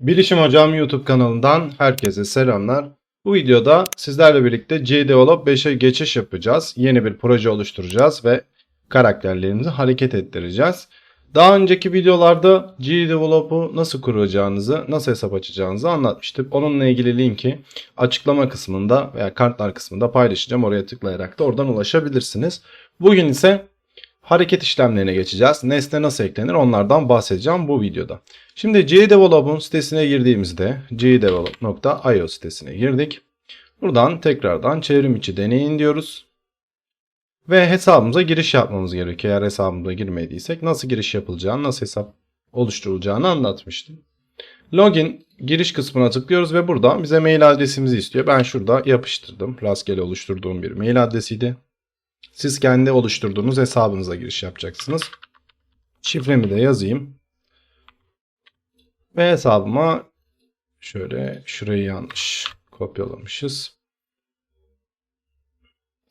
Bilişim Hocam YouTube kanalından herkese selamlar. Bu videoda sizlerle birlikte GDevelop 5'e geçiş yapacağız. Yeni bir proje oluşturacağız ve karakterlerimizi hareket ettireceğiz. Daha önceki videolarda GDevelop'u nasıl kuracağınızı, nasıl hesap açacağınızı anlatmıştık. Onunla ilgili linki açıklama kısmında veya kartlar kısmında paylaşacağım. Oraya tıklayarak da oradan ulaşabilirsiniz. Bugün ise hareket işlemlerine geçeceğiz. Nesne nasıl eklenir onlardan bahsedeceğim bu videoda. Şimdi GDevelop'un sitesine girdiğimizde gdevelop.io sitesine girdik. Buradan tekrardan çevrim içi deneyin diyoruz. Ve hesabımıza giriş yapmamız gerekiyor. Eğer hesabımıza girmediysek nasıl giriş yapılacağını, nasıl hesap oluşturulacağını anlatmıştım. Login giriş kısmına tıklıyoruz ve burada bize mail adresimizi istiyor. Ben şurada yapıştırdım. Rastgele oluşturduğum bir mail adresiydi. Siz kendi oluşturduğunuz hesabınıza giriş yapacaksınız. Şifremi de yazayım. Ve hesabıma şöyle şurayı yanlış kopyalamışız.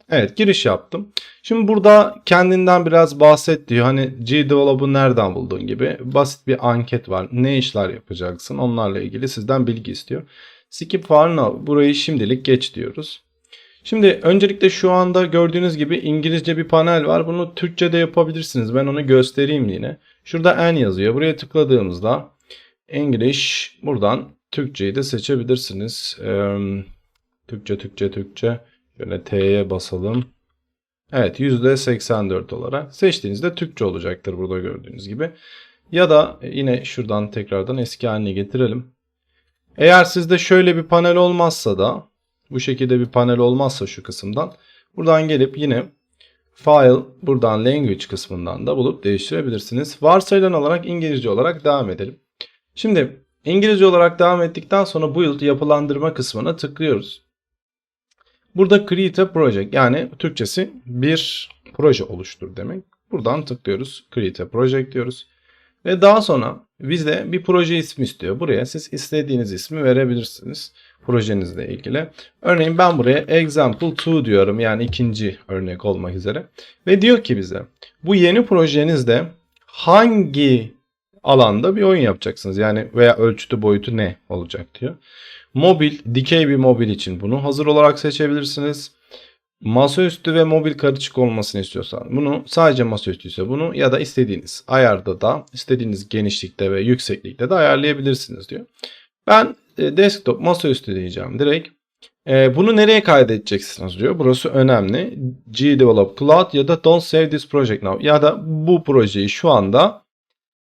Evet giriş yaptım. Şimdi burada kendinden biraz bahset diyor. Hani GDevelop'u nereden bulduğun gibi basit bir anket var. Ne işler yapacaksın onlarla ilgili sizden bilgi istiyor. Skip for now burayı şimdilik geç diyoruz. Şimdi öncelikle şu anda gördüğünüz gibi İngilizce bir panel var. Bunu Türkçe de yapabilirsiniz. Ben onu göstereyim yine. Şurada N yazıyor. Buraya tıkladığımızda English buradan Türkçeyi de seçebilirsiniz. Ee, Türkçe, Türkçe, Türkçe. Şöyle T'ye basalım. Evet %84 olarak seçtiğinizde Türkçe olacaktır burada gördüğünüz gibi. Ya da yine şuradan tekrardan eski haline getirelim. Eğer sizde şöyle bir panel olmazsa da bu şekilde bir panel olmazsa şu kısımdan buradan gelip yine File buradan Language kısmından da bulup değiştirebilirsiniz. Varsayılan olarak İngilizce olarak devam edelim. Şimdi İngilizce olarak devam ettikten sonra Build yapılandırma kısmına tıklıyoruz. Burada Create a Project yani Türkçesi bir proje oluştur demek. Buradan tıklıyoruz. Create a Project diyoruz. Ve daha sonra bizde bir proje ismi istiyor. Buraya siz istediğiniz ismi verebilirsiniz projenizle ilgili. Örneğin ben buraya example 2 diyorum yani ikinci örnek olmak üzere. Ve diyor ki bize bu yeni projenizde hangi alanda bir oyun yapacaksınız? Yani veya ölçütü boyutu ne olacak diyor. Mobil, dikey bir mobil için bunu hazır olarak seçebilirsiniz. Masaüstü ve mobil karışık olmasını istiyorsan bunu sadece masaüstü ise bunu ya da istediğiniz ayarda da istediğiniz genişlikte ve yükseklikte de ayarlayabilirsiniz diyor. Ben e, desktop masaüstü diyeceğim direkt. E, bunu nereye kaydedeceksiniz diyor. Burası önemli. Gdevelop Cloud ya da Don't Save This Project Now ya da bu projeyi şu anda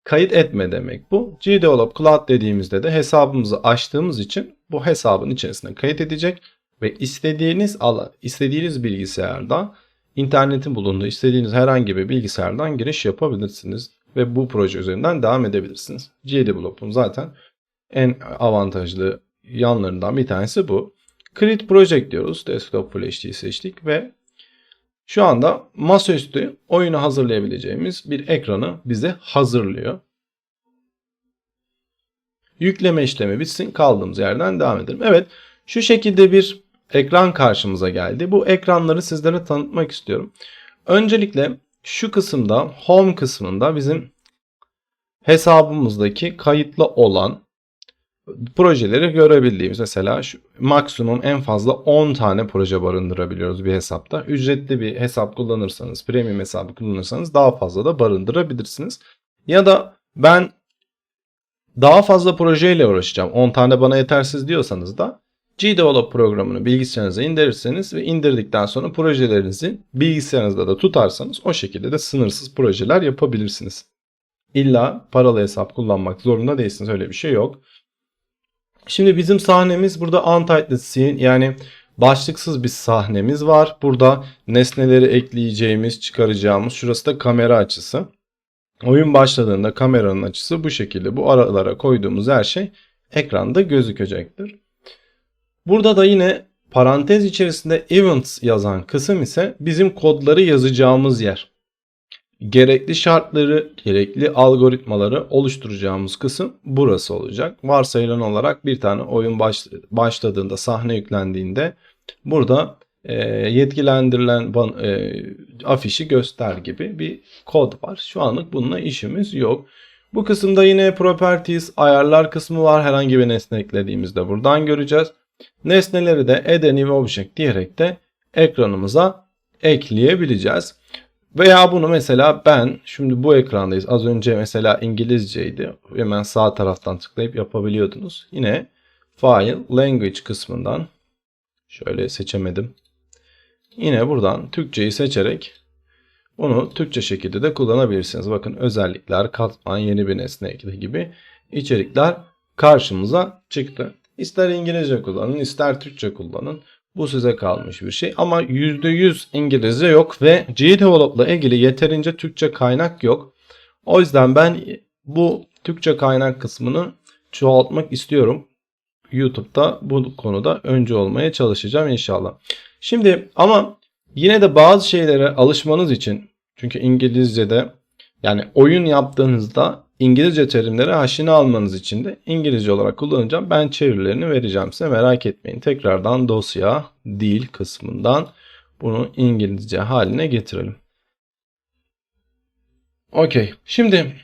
kayıt etme demek bu. Gdevelop Cloud dediğimizde de hesabımızı açtığımız için bu hesabın içerisine kayıt edecek ve istediğiniz alan, istediğiniz bilgisayarda internetin bulunduğu istediğiniz herhangi bir bilgisayardan giriş yapabilirsiniz ve bu proje üzerinden devam edebilirsiniz. GDevelop'un zaten en avantajlı yanlarından bir tanesi bu. Create Project diyoruz. Desktop Full HD seçtik ve şu anda masaüstü oyunu hazırlayabileceğimiz bir ekranı bize hazırlıyor. Yükleme işlemi bitsin kaldığımız yerden devam edelim. Evet şu şekilde bir ekran karşımıza geldi. Bu ekranları sizlere tanıtmak istiyorum. Öncelikle şu kısımda home kısmında bizim hesabımızdaki kayıtlı olan projeleri görebildiğimiz mesela şu maksimum en fazla 10 tane proje barındırabiliyoruz bir hesapta. Ücretli bir hesap kullanırsanız, premium hesabı kullanırsanız daha fazla da barındırabilirsiniz. Ya da ben daha fazla projeyle uğraşacağım. 10 tane bana yetersiz diyorsanız da GDevelop programını bilgisayarınıza indirirseniz ve indirdikten sonra projelerinizi bilgisayarınızda da tutarsanız o şekilde de sınırsız projeler yapabilirsiniz. İlla paralı hesap kullanmak zorunda değilsiniz. Öyle bir şey yok. Şimdi bizim sahnemiz burada untitled scene yani başlıksız bir sahnemiz var. Burada nesneleri ekleyeceğimiz, çıkaracağımız şurası da kamera açısı. Oyun başladığında kameranın açısı bu şekilde. Bu aralara koyduğumuz her şey ekranda gözükecektir. Burada da yine parantez içerisinde events yazan kısım ise bizim kodları yazacağımız yer. Gerekli şartları, gerekli algoritmaları oluşturacağımız kısım burası olacak. Varsayılan olarak bir tane oyun başladığında, sahne yüklendiğinde burada e, yetkilendirilen e, afişi göster gibi bir kod var. Şu anlık bununla işimiz yok. Bu kısımda yine Properties, ayarlar kısmı var. Herhangi bir nesne eklediğimizde buradan göreceğiz. Nesneleri de a New Object diyerek de ekranımıza ekleyebileceğiz. Veya bunu mesela ben şimdi bu ekrandayız. Az önce mesela İngilizceydi. Hemen sağ taraftan tıklayıp yapabiliyordunuz. Yine File Language kısmından şöyle seçemedim. Yine buradan Türkçeyi seçerek bunu Türkçe şekilde de kullanabilirsiniz. Bakın özellikler, katman, yeni bir nesne gibi içerikler karşımıza çıktı. İster İngilizce kullanın, ister Türkçe kullanın. Bu size kalmış bir şey. Ama %100 İngilizce yok ve GDevelop'la ilgili yeterince Türkçe kaynak yok. O yüzden ben bu Türkçe kaynak kısmını çoğaltmak istiyorum. YouTube'da bu konuda önce olmaya çalışacağım inşallah. Şimdi ama yine de bazı şeylere alışmanız için çünkü İngilizce'de yani oyun yaptığınızda İngilizce terimlere aşina almanız için de İngilizce olarak kullanacağım. Ben çevirilerini vereceğim size merak etmeyin. Tekrardan dosya, dil kısmından bunu İngilizce haline getirelim. Okey. Şimdi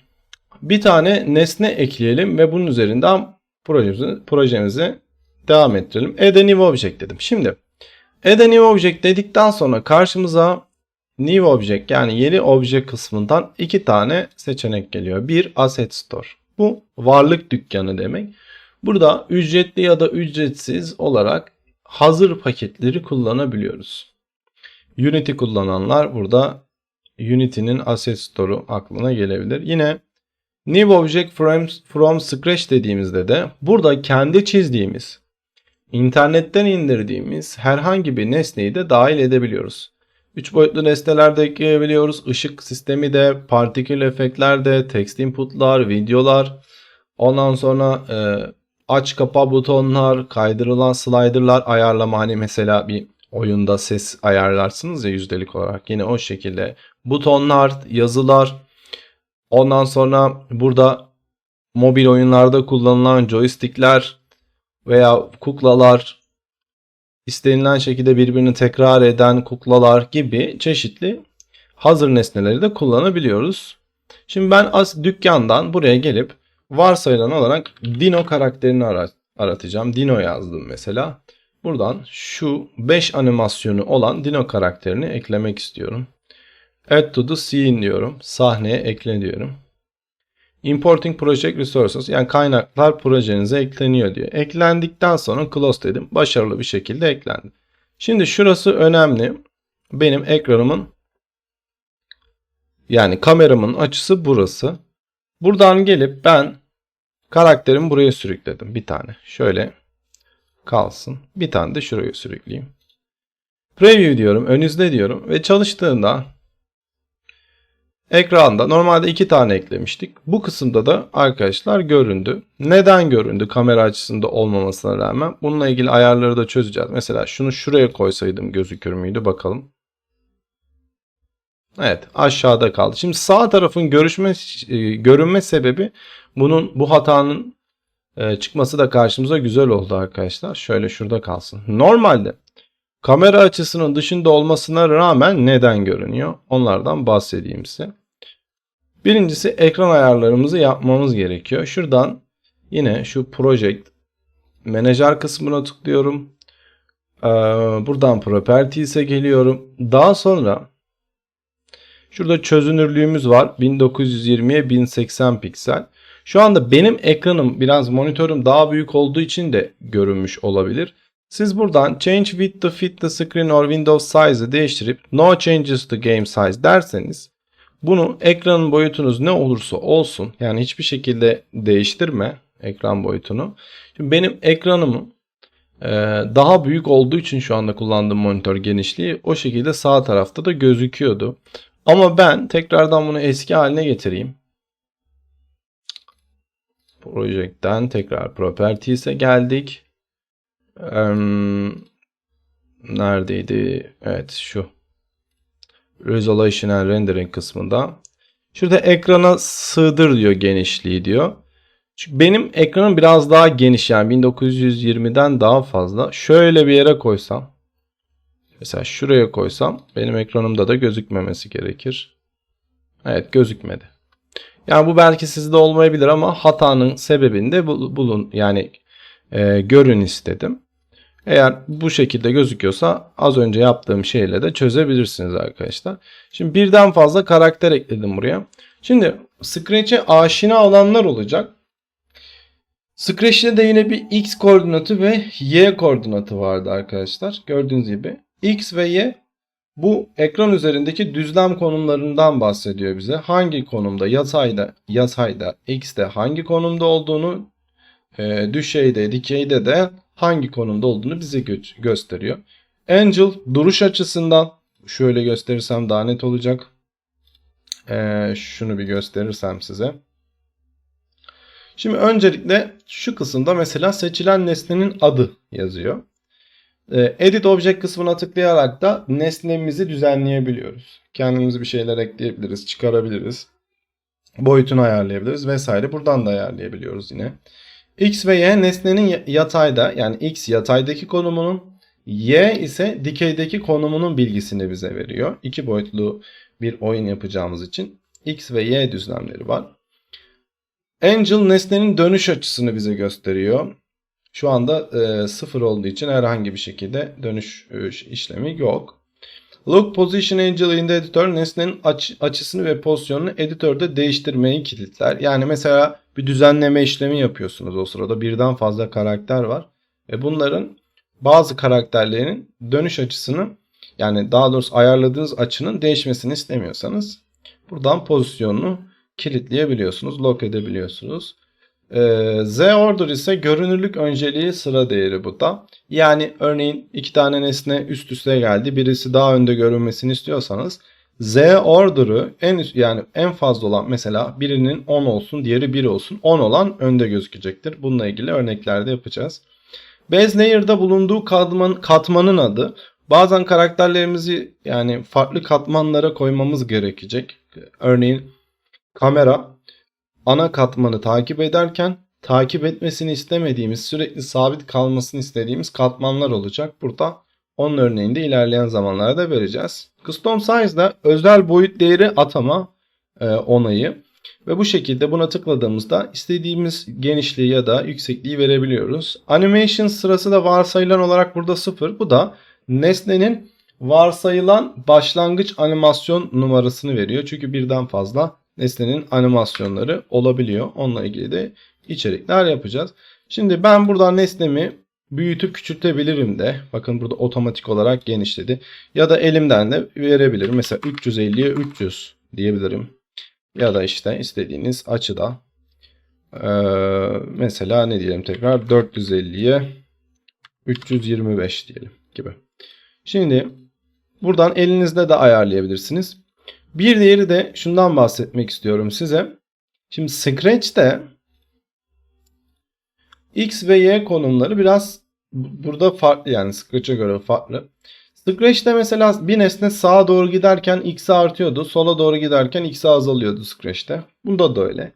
bir tane nesne ekleyelim ve bunun üzerinden projemizi, projemizi devam ettirelim. Add a new object dedim. Şimdi add a new object dedikten sonra karşımıza New Object yani yeni obje kısmından iki tane seçenek geliyor. Bir Asset Store. Bu varlık dükkanı demek. Burada ücretli ya da ücretsiz olarak hazır paketleri kullanabiliyoruz. Unity kullananlar burada Unity'nin Asset Store'u aklına gelebilir. Yine New Object from, from Scratch dediğimizde de burada kendi çizdiğimiz, internetten indirdiğimiz herhangi bir nesneyi de dahil edebiliyoruz. 3 boyutlu nesneler de ekleyebiliyoruz. Işık sistemi de, partikül efektler de, text inputlar, videolar. Ondan sonra e, aç kapa butonlar, kaydırılan sliderlar ayarlama. Hani mesela bir oyunda ses ayarlarsınız ya yüzdelik olarak. Yine o şekilde butonlar, yazılar. Ondan sonra burada mobil oyunlarda kullanılan joystickler veya kuklalar, istenilen şekilde birbirini tekrar eden kuklalar gibi çeşitli hazır nesneleri de kullanabiliyoruz. Şimdi ben as dükkandan buraya gelip varsayılan olarak Dino karakterini arat aratacağım. Dino yazdım mesela. Buradan şu 5 animasyonu olan Dino karakterini eklemek istiyorum. Add to the scene diyorum. Sahneye ekle diyorum. Importing Project Resources yani kaynaklar projenize ekleniyor diyor. Eklendikten sonra close dedim. Başarılı bir şekilde eklendi. Şimdi şurası önemli. Benim ekranımın yani kameramın açısı burası. Buradan gelip ben karakterimi buraya sürükledim. Bir tane. Şöyle kalsın. Bir tane de şuraya sürükleyeyim. Preview diyorum. Ön diyorum. Ve çalıştığında Ekranda normalde iki tane eklemiştik. Bu kısımda da arkadaşlar göründü. Neden göründü kamera açısında olmamasına rağmen? Bununla ilgili ayarları da çözeceğiz. Mesela şunu şuraya koysaydım gözükür müydü bakalım. Evet aşağıda kaldı. Şimdi sağ tarafın görüşme e, görünme sebebi bunun bu hatanın e, çıkması da karşımıza güzel oldu arkadaşlar. Şöyle şurada kalsın. Normalde kamera açısının dışında olmasına rağmen neden görünüyor? Onlardan bahsedeyim size. Birincisi ekran ayarlarımızı yapmamız gerekiyor. Şuradan yine şu Project Manager kısmına tıklıyorum. Ee, buradan Properties'e geliyorum. Daha sonra şurada çözünürlüğümüz var. 1920'ye 1080 piksel. Şu anda benim ekranım biraz monitörüm daha büyük olduğu için de görünmüş olabilir. Siz buradan Change with the fit the screen or window size'ı değiştirip No changes to game size derseniz bunu ekranın boyutunuz ne olursa olsun yani hiçbir şekilde değiştirme ekran boyutunu. Şimdi benim ekranımın e, daha büyük olduğu için şu anda kullandığım monitör genişliği o şekilde sağ tarafta da gözüküyordu. Ama ben tekrardan bunu eski haline getireyim. Project'ten tekrar Properties'e geldik. Neredeydi? Evet şu. Resolution and Rendering kısmında. Şurada ekrana sığdır diyor genişliği diyor. Çünkü benim ekranım biraz daha geniş yani 1920'den daha fazla. Şöyle bir yere koysam. Mesela şuraya koysam benim ekranımda da gözükmemesi gerekir. Evet gözükmedi. Yani bu belki sizde olmayabilir ama hatanın sebebini de bul- bulun yani e, görün istedim. Eğer bu şekilde gözüküyorsa az önce yaptığım şeyle de çözebilirsiniz arkadaşlar. Şimdi birden fazla karakter ekledim buraya. Şimdi Scratch'e aşina olanlar olacak. Scratch'te de yine bir x koordinatı ve y koordinatı vardı arkadaşlar. Gördüğünüz gibi x ve y bu ekran üzerindeki düzlem konumlarından bahsediyor bize. Hangi konumda yatayda, yatayda, x'te hangi konumda olduğunu, e, düşeyde, dikeyde de hangi konumda olduğunu bize gö- gösteriyor. Angel duruş açısından şöyle gösterirsem daha net olacak. E, şunu bir gösterirsem size. Şimdi öncelikle şu kısımda mesela seçilen nesnenin adı yazıyor. Ee, Edit Object kısmına tıklayarak da nesnemizi düzenleyebiliyoruz. Kendimiz bir şeyler ekleyebiliriz, çıkarabiliriz. Boyutunu ayarlayabiliriz vesaire. Buradan da ayarlayabiliyoruz yine. X ve Y nesnenin ya- yatayda yani X yataydaki konumunun Y ise dikeydeki konumunun bilgisini bize veriyor. İki boyutlu bir oyun yapacağımız için X ve Y düzlemleri var. Angel nesnenin dönüş açısını bize gösteriyor. Şu anda e, sıfır olduğu için herhangi bir şekilde dönüş e, işlemi yok. Look Position Angel in the Editor nesnenin aç- açısını ve pozisyonunu editörde değiştirmeyi kilitler. Yani mesela bir düzenleme işlemi yapıyorsunuz o sırada birden fazla karakter var. Ve bunların bazı karakterlerin dönüş açısını yani daha doğrusu ayarladığınız açının değişmesini istemiyorsanız buradan pozisyonunu kilitleyebiliyorsunuz, lock edebiliyorsunuz. Ee, Z order ise görünürlük önceliği sıra değeri bu da. Yani örneğin iki tane nesne üst üste geldi. Birisi daha önde görünmesini istiyorsanız Z order'ı en yani en fazla olan mesela birinin 10 olsun, diğeri 1 olsun. 10 olan önde gözükecektir. Bununla ilgili örneklerde yapacağız. Base layer'da bulunduğu katman, katmanın adı. Bazen karakterlerimizi yani farklı katmanlara koymamız gerekecek. Örneğin kamera ana katmanı takip ederken takip etmesini istemediğimiz, sürekli sabit kalmasını istediğimiz katmanlar olacak. Burada onun örneğini de ilerleyen zamanlarda vereceğiz. Custom Size'da özel boyut değeri atama e, onayı ve bu şekilde buna tıkladığımızda istediğimiz genişliği ya da yüksekliği verebiliyoruz. Animation sırası da varsayılan olarak burada 0. Bu da nesnenin varsayılan başlangıç animasyon numarasını veriyor. Çünkü birden fazla nesnenin animasyonları olabiliyor. Onunla ilgili de içerikler yapacağız. Şimdi ben buradan nesnemi büyütüp küçültebilirim de. Bakın burada otomatik olarak genişledi. Ya da elimden de verebilirim. Mesela 350'ye 300 diyebilirim. Ya da işte istediğiniz açıda. Ee, mesela ne diyelim tekrar 450'ye 325 diyelim gibi. Şimdi buradan elinizde de ayarlayabilirsiniz. Bir diğeri de şundan bahsetmek istiyorum size. Şimdi Scratch'te X ve Y konumları biraz burada farklı yani Scratch'e göre farklı. Scratch'te mesela bir nesne sağa doğru giderken X'e artıyordu. Sola doğru giderken X'e azalıyordu Scratch'te. Bunda da öyle.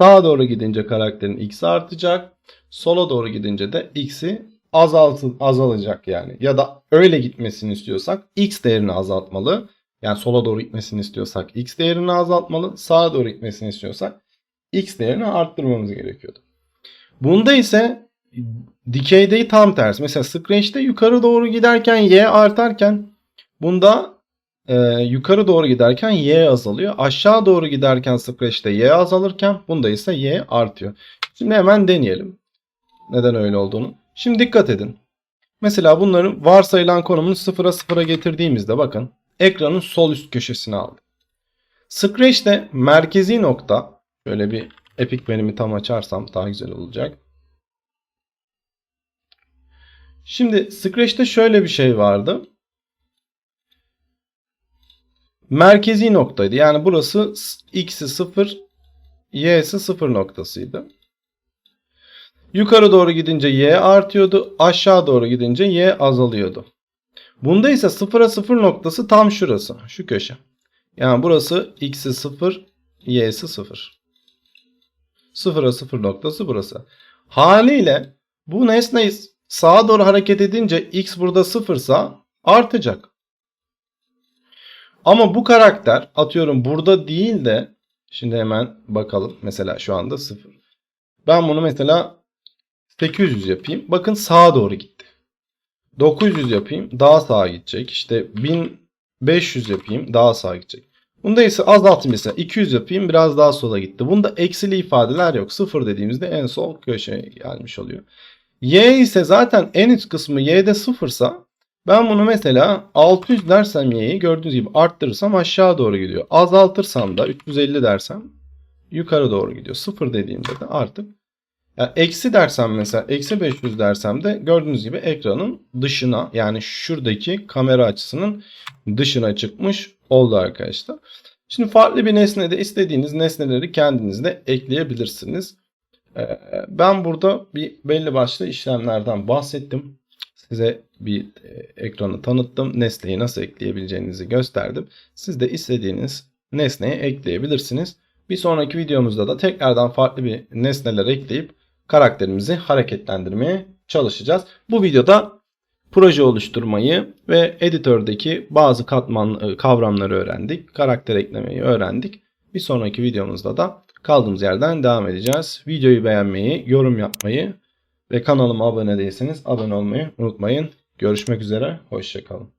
Sağa doğru gidince karakterin X'i artacak. Sola doğru gidince de X'i azaltı, azalacak yani. Ya da öyle gitmesini istiyorsak X değerini azaltmalı. Yani sola doğru gitmesini istiyorsak X değerini azaltmalı. Sağa doğru gitmesini istiyorsak X değerini arttırmamız gerekiyordu. Bunda ise dikeyde tam tersi. Mesela Scratch'te yukarı doğru giderken Y artarken bunda e, yukarı doğru giderken Y azalıyor. Aşağı doğru giderken Scratch'te Y azalırken bunda ise Y artıyor. Şimdi hemen deneyelim. Neden öyle olduğunu. Şimdi dikkat edin. Mesela bunların varsayılan konumunu sıfıra sıfıra getirdiğimizde bakın ekranın sol üst köşesine aldı. Scratch'te merkezi nokta şöyle bir Epic Pen'imi tam açarsam daha güzel olacak. Şimdi Scratch'te şöyle bir şey vardı. Merkezi noktaydı. Yani burası x'i 0, y'si 0 noktasıydı. Yukarı doğru gidince y artıyordu. Aşağı doğru gidince y azalıyordu. Bunda ise 0'a 0 noktası tam şurası. Şu köşe. Yani burası x'i 0, y'si 0. 0'a 0 noktası burası. Haliyle bu nesneyi sağa doğru hareket edince x burada 0 sa artacak. Ama bu karakter atıyorum burada değil de Şimdi hemen bakalım. Mesela şu anda 0. Ben bunu mesela 800 yapayım. Bakın sağa doğru gitti. 900 yapayım. Daha sağa gidecek. İşte 1500 yapayım. Daha sağa gidecek. Bunda ise azaltayım mesela. 200 yapayım. Biraz daha sola gitti. Bunda eksili ifadeler yok. 0 dediğimizde en sol köşeye gelmiş oluyor. Y ise zaten en üst kısmı y'de 0 sa ben bunu mesela 600 dersem y'yi gördüğünüz gibi arttırırsam aşağı doğru gidiyor. Azaltırsam da 350 dersem yukarı doğru gidiyor. 0 dediğimde de artık yani eksi dersem mesela eksi 500 dersem de gördüğünüz gibi ekranın dışına yani şuradaki kamera açısının dışına çıkmış oldu arkadaşlar. Şimdi farklı bir nesnede istediğiniz nesneleri kendiniz de ekleyebilirsiniz. Ee, Ben burada bir belli başlı işlemlerden bahsettim. Size bir e, ekranı tanıttım. Nesneyi nasıl ekleyebileceğinizi gösterdim. Siz de istediğiniz nesneye ekleyebilirsiniz. Bir sonraki videomuzda da tekrardan farklı bir nesneler ekleyip karakterimizi hareketlendirmeye çalışacağız. Bu videoda proje oluşturmayı ve editördeki bazı katman e, kavramları öğrendik. Karakter eklemeyi öğrendik. Bir sonraki videomuzda da kaldığımız yerden devam edeceğiz. Videoyu beğenmeyi, yorum yapmayı ve kanalıma abone değilseniz abone olmayı unutmayın. Görüşmek üzere, hoşçakalın.